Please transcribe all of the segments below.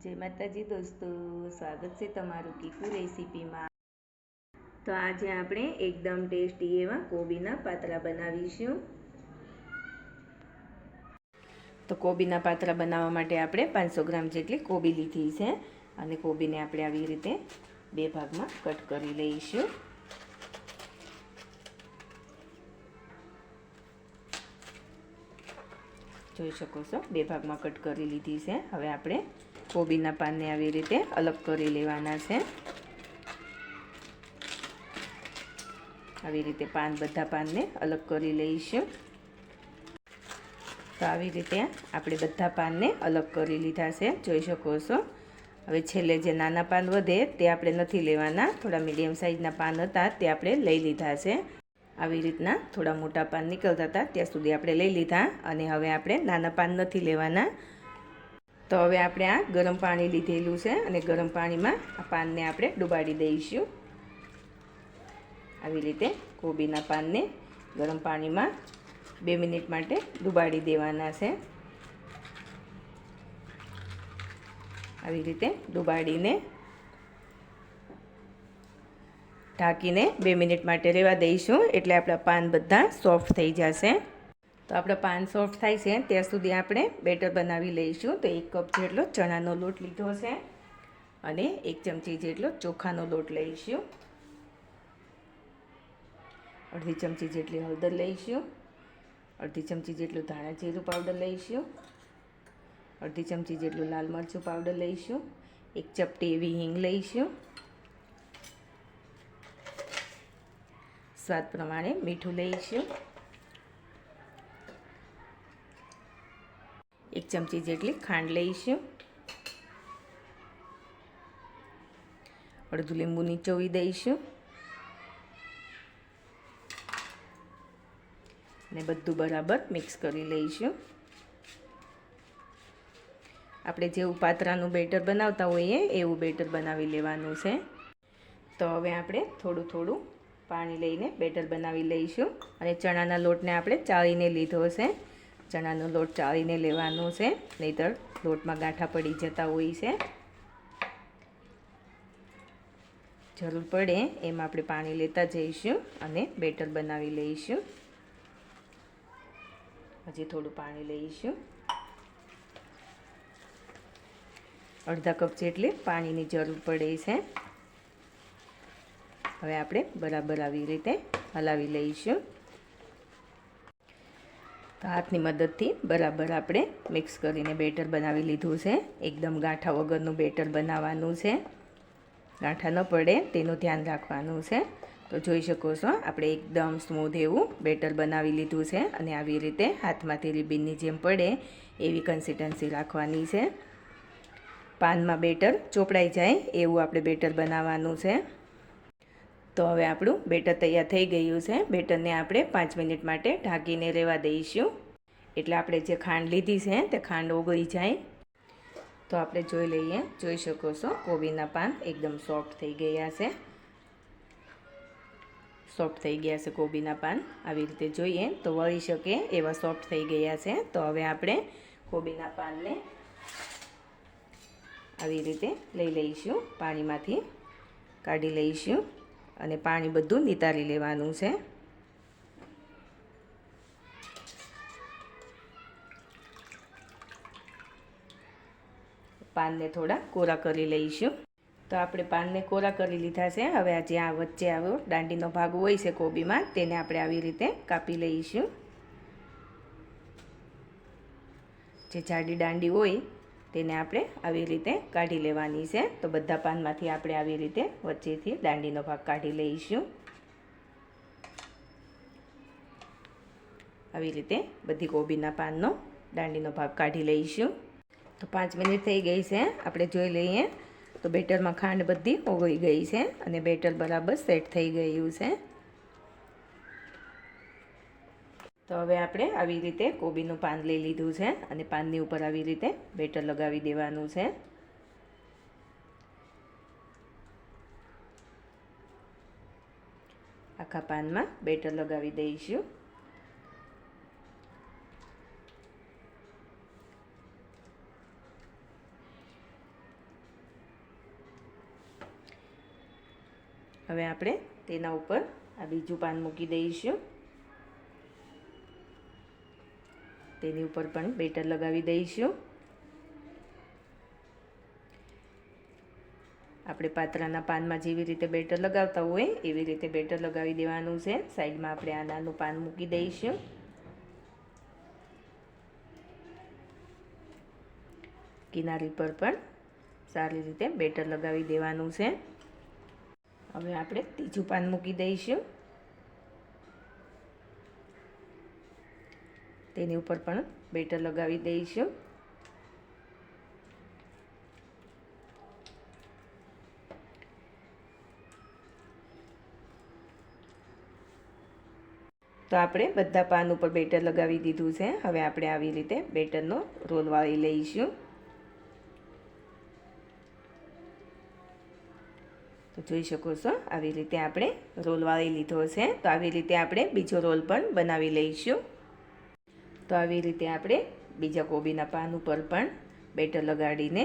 જય માતાજી દોસ્તો, સ્વાગત છે તમારું કીકુ રેસીપીમાં. તો આજે આપણે એકદમ ટેસ્ટી એવા કોબીના પાતરા બનાવીશું. તો કોબીના પાતરા બનાવવા માટે આપણે પાંચસો ગ્રામ જેટલી કોબી લીધી છે અને કોબીને આપણે આવી રીતે બે ભાગમાં કટ કરી લઈશું. જોઈ શકો છો, બે ભાગમાં કટ કરી લીધી છે. હવે આપણે કોબીના પાનને આવી રીતે અલગ કરી લેવાના છે. આવી રીતે પાન, બધા પાનને અલગ કરી લઈશું. તો આવી રીતે આપણે બધા પાનને અલગ કરી લીધા છે. જોઈ શકો છો. હવે છેલ્લે જે નાના પાન વધે તે આપણે નથી લેવાના. થોડા મીડિયમ સાઇઝના પાન હતા તે આપણે લઈ લીધા છે. આવી રીતના થોડા મોટા પાન નીકળતા હતા ત્યાં સુધી આપણે લઈ લીધા અને હવે આપણે નાના પાન નથી લેવાના. તો હવે આપણે આ ગરમ પાણી લીધેલું છે અને ગરમ પાણીમાં આ પાનને આપણે ડુબાડી દઈશું. આવી રીતે કોબીના પાનને ગરમ પાણીમાં બે મિનિટ માટે ડુબાડી દેવાના છે. આવી રીતે ડુબાડીને ઢાંકીને બે મિનિટ માટે રહેવા દઈશું એટલે આપણા પાન બધા સોફ્ટ થઈ જશે. તો આપણે પાન સોફ્ટ થાય છે. ત્યાં સુધી આપણે બેટર બનાવી લઈશું. તો એક કપ જેટલો ચણાનો લોટ લીધો છે અને એક ચમચી જેટલો ચોખાનો લોટ લઈશું. અડધી ચમચી જેટલી હળદર લઈશું. અડધી ચમચી જેટલું ધાણા જીરું પાવડર લઈશું. અડધી ચમચી જેટલું લાલ મરચું પાવડર લઈશું. એક ચપટી એવી હિંગ લઈશું. સ્વાદ પ્રમાણે મીઠું લઈશું. એક ચમચી જેટલી ખાંડ લઈશું. અડધું લીંબુ નીચોવી દઈશું. ને બધું બરાબર મિક્સ કરી લઈશું. આપણે જેવું પાત્રાનું બેટર બનાવતા હોઈએ એવું બેટર બનાવી લેવાનું છે. તો હવે આપણે થોડું થોડું પાણી લઈને બેટર બનાવી લઈશું. અને ચણાના લોટને આપણે ચાળીને લીધો છે. ચણાનો લોટ ચાળીને લેવાનો છે. નહીતર લોટમાં ગાંઠા પડી જતા હોય છે. જરૂર પડે એમ આપણે પાણી લેતા જઈશું અને બેટર બનાવી લઈશું. હજી થોડું પાણી લઈશું. અડધા કપ જેટલી પાણીની જરૂર પડે છે. હવે આપણે બરાબર આવી રીતે હલાવી લઈશું. તો હાથની મદદથી બરાબર આપણે મિક્સ કરીને બેટર બનાવી લીધું છે. એકદમ ગાંઠા વગરનું બેટર બનાવવાનું છે. ગાંઠા ન પડે, તેનું ધ્યાન રાખવાનું છે. તો જોઈ શકો છો, આપણે એકદમ સ્મૂધ એવું બેટર બનાવી લીધું છે અને આવી રીતે હાથમાંથી રિબિનની જેમ પડે એવી કન્સિસ્ટન્સી રાખવાની છે. પાનમાં બેટર ચોપડાઈ જાય એવું આપણે બેટર બનાવવાનું છે. તો હવે આપણું બેટર તૈયાર થઈ ગયું છે. બેટરને આપણે પાંચ મિનિટ માટે ઢાંકીને રહેવા દઈશું. એટલે આપણે જે ખાંડ લીધી છે તે ખાંડ ઓગળી જાય. તો આપણે જોઈ લઈએ. જોઈ શકો છો, કોબીના પાન એકદમ સોફ્ટ થઈ ગયા છે. સોફ્ટ થઈ ગયા છે કોબીના પાન. આવી રીતે જોઈએ તો વળી શકે એવા સોફ્ટ થઈ ગયા છે. તો હવે આપણે કોબીના પાનને આવી રીતે લઈ લઈશું. પાણીમાંથી કાઢી લઈશું. અને પાણી બધું નિતારી લેવાનું છે. પાનને થોડા કોરા કરી લઈશું. તો આપણે પાનને કોરા કરી લીધા છે. હવે આ જ્યાં વચ્ચે આવ્યો દાંડીનો ભાગ હોય છે કોબીમાં, તેને આપણે આવી રીતે કાપી લઈશું. જે જાડી દાંડી હોય તેને આપણે આવી રીતે કાઢી લેવાની છે. તો બધા પાનમાંથી આપણે આવી રીતે વચ્ચેથી દાંડીનો ભાગ કાઢી લઈશું. આવી રીતે બધી કોબીના પાનનો દાંડીનો ભાગ કાઢી લઈશું. તો પાંચ મિનિટ થઈ ગઈ છે. આપણે જોઈ લઈએ. તો બેટરમાં ખાંડ બધી ઓગળી ગઈ છે અને બેટર બરાબર સેટ થઈ ગયું છે. તો હવે આપણે આવી રીતે કોબીનું પાન લઈ લીધું છે અને પાનની ઉપર આવી રીતે બેટર લગાવી દેવાનું છે. આખા પાનમાં બેટર લગાવી દઈશું. હવે આપણે તેના ઉપર આ બીજું પાન મૂકી દઈશું. તેની ઉપર પણ બેટર લગાવી દઈશું. આપણે પાત્રાના પાનમાં જેવી રીતે બેટર લગાવતા હોય, એવી રીતે બેટર લગાવી દેવાનું છે. સાઈડમાં આપણે આ નાનું પાન મૂકી દઈશું. કિનારી પર પણ સારી રીતે બેટર લગાવી દેવાનું છે. હવે આપણે ત્રીજું પાન મૂકી દઈશું. તેની ઉપર પણ બેટર લગાવી દઈશું. તો આપણે બધા પાન ઉપર બેટર લગાવી દીધું છે. હવે આપણે આવી રીતે બેટરનો રોલ વાળી લઈશું. તો જોઈ શકો છો, આવી રીતે આપણે રોલ વાળી લીધો છે. તો આવી રીતે આપણે બીજો રોલ પણ બનાવી લઈશું. તો આવી રીતે આપણે બીજા કોબીના પાન ઉપર પણ બેટર લગાડીને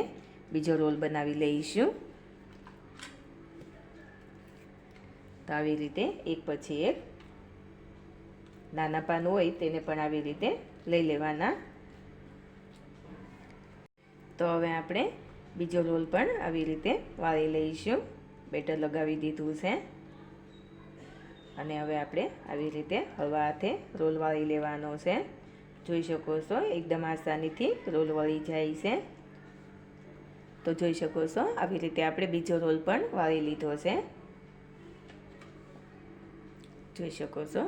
બીજો રોલ બનાવી લઈશું. તો આવી રીતે એક પછી એક નાના પાન હોય તેને પણ આવી રીતે લઈ લેવાના. તો હવે આપણે બીજો રોલ પણ આવી રીતે વાળી લઈશું. બેટર લગાવી દીધું છે. અને હવે આપણે આવી રીતે હળવા હાથે રોલ વાળી લેવાનો છે. જોઈ શકો છો. એકદમ આસાનીથી રોલ વળી જાય છે. તો જોઈ શકો છો, આવી રીતે આપણે બીજો રોલ પણ વાળી લીધો છે. જોઈ શકો છો,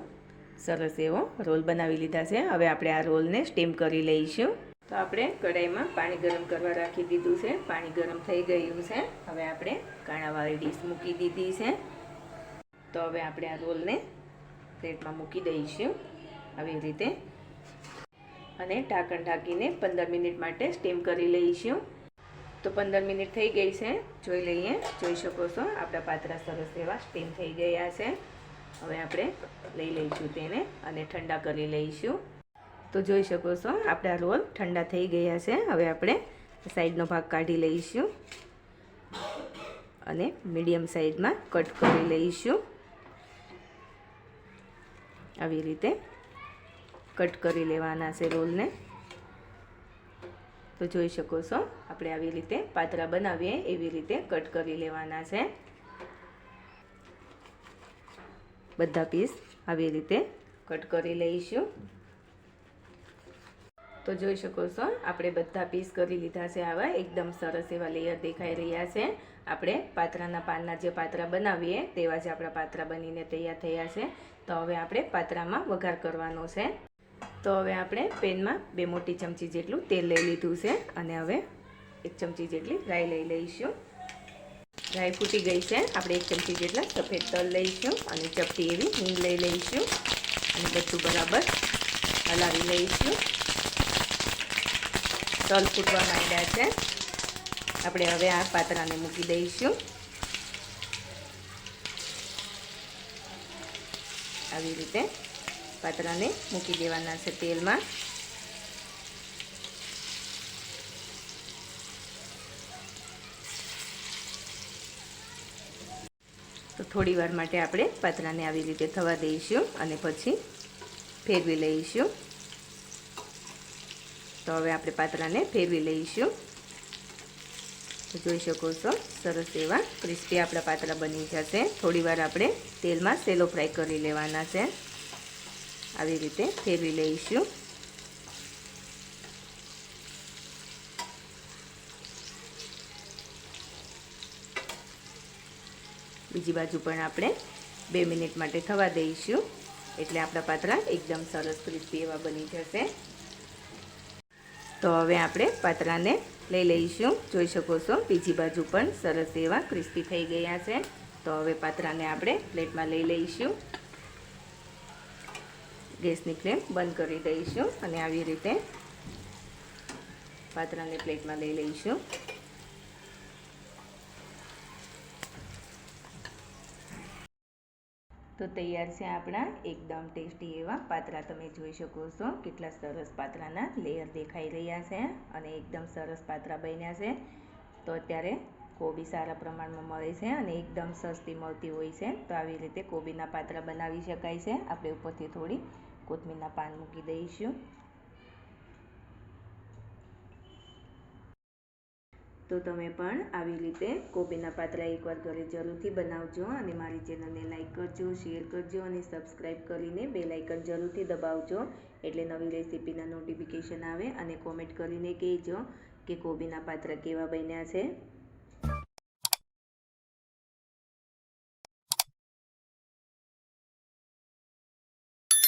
સરસ એવો રોલ બનાવી લીધા છે. હવે આપણે આ રોલને સ્ટીમ કરી લઈશું. તો આપણે કઢાઈમાં પાણી ગરમ કરવા રાખી દીધું છે. પાણી ગરમ થઈ ગયું છે. હવે આપણે કાણાવાળી ડીશ મૂકી દીધી છે. તો હવે આપણે આ રોલને પ્લેટમાં મૂકી દઈશું. આવી રીતે અને ઢાંકણ ઢાંકીને પંદર મિનિટ માટે સ્ટીમ કરી લઈશું. તો પંદર મિનિટ થઈ ગઈ છે. જોઈ લઈએ. જોઈ શકો છો, આપણા પાતરા સરસ એવા સ્ટીમ થઈ ગયા છે. હવે આપણે લઈ લઈશું તેને અને ઠંડા કરી લઈશું. તો જોઈ શકો છો, આપણા રોલ ઠંડા થઈ ગયા છે. હવે આપણે સાઈડનો ભાગ કાઢી લઈશું અને મીડિયમ સાઈઝમાં કટ કરી લઈશું. આવી રીતે કટ કરી લેવાના છે રોલને. તો જોઈ શકો છો, આપણે આવી રીતે પાતરા બનાવીએ, એવી રીતે કટ કરી લેવાના છે. બધા પીસ આવી રીતે કટ કરી લઈશું. તો જોઈ શકો છો, આપણે બધા પીસ કરી લીધા છે આવા. એકદમ સરસ એવા લેયર દેખાઈ રહ્યા છે. આપણે પાત્રાના પાનના જે પાત્રા બનાવીએ, તેવા જ આપણા પાત્રા બનીને તૈયાર થયા છે. તો હવે આપણે પાત્રામાં વઘાર કરવાનો છે. તો હવે આપણે પેનમાં બે મોટી ચમચી જેટલું તેલ લઈ લીધું છે અને હવે એક ચમચી જેટલી રાઈ લઈ લઈશું. રાઈ ફૂટી ગઈ છે. આપણે એક ચમચી જેટલા સફેદ તલ લઈશું અને ચપટી એવી હિંગ લઈ લઈશું. અને બધું બરાબર હલાવી લઈશું. તલ ફૂટવા માંડ્યા છે. આપણે હવે આ પાત્રાને મૂકી દઈશું. આવી રીતે પાત્રાને મૂકી દેવાના છે તેલમાં. તો થોડી વાર માટે આપણે પાત્રાને આવી રીતે થવા દઈશું અને પછી ફેરવી લઈશું. તો હવે આપણે પાત્રાને ફેરવી લઈશું. જોઈ શકો છો, સરસ એવા ક્રિસ્પી આપણા પાત્રા બની જશે. થોડી વાર આપણે તેલમાં સેલો ફ્રાય કરી લેવાના છે. આવી રીતે ફેરવી લઈશું. બીજી બાજુ પણ આપણે બે મિનિટ માટે થવા દઈશું. એટલે આપણા પાત્રા એકદમ સરસ ક્રિસ્પી એવા બની જશે. તો હવે આપણે પાતરાને લઈ લઈશું. જોઈ શકો છો, બીજી બાજુ પણ સરસ એવા ક્રિસ્પી થઈ ગયા છે. તો હવે પાતરાને આપણે પ્લેટમાં લઈ લઈશું. ગેસની ફ્લેમ બંધ કરી દઈશું અને આવી રીતે પાત્રાને પ્લેટમાં લઈ લઈશું. તો તૈયાર છે આપણા એકદમ ટેસ્ટી એવા પાત્રા. તમે જોઈ શકો છો કેટલા સરસ પાત્રાના લેયર દેખાઈ રહ્યા છે અને એકદમ સરસ પાત્રા બન્યા છે. તો અત્યારે કોબી સારા પ્રમાણમાં મળે છે અને એકદમ સસ્તી મળતી હોય છે. તો આવી રીતે કોબીના પાત્રા બનાવી શકાય છે. આપણે ઉપરથી થોડી કોથમીરના પાન મૂકી દઈશું તો તમે પણ આવી રીતે કોબીના પાતરા એકવાર ઘરે જરૂરથી બનાવજો અને મારી ચેનલને લાઇક કરજો શેર કરજો અને સબસ્ક્રાઈબ કરીને બે લાઇકન જરૂરથી દબાવજો. એટલે નવી રેસીપીના નોટિફિકેશન આવે અને કોમેન્ટ કરીને કહેજો કે કોબીના પાત્રા કેવા બન્યા છે.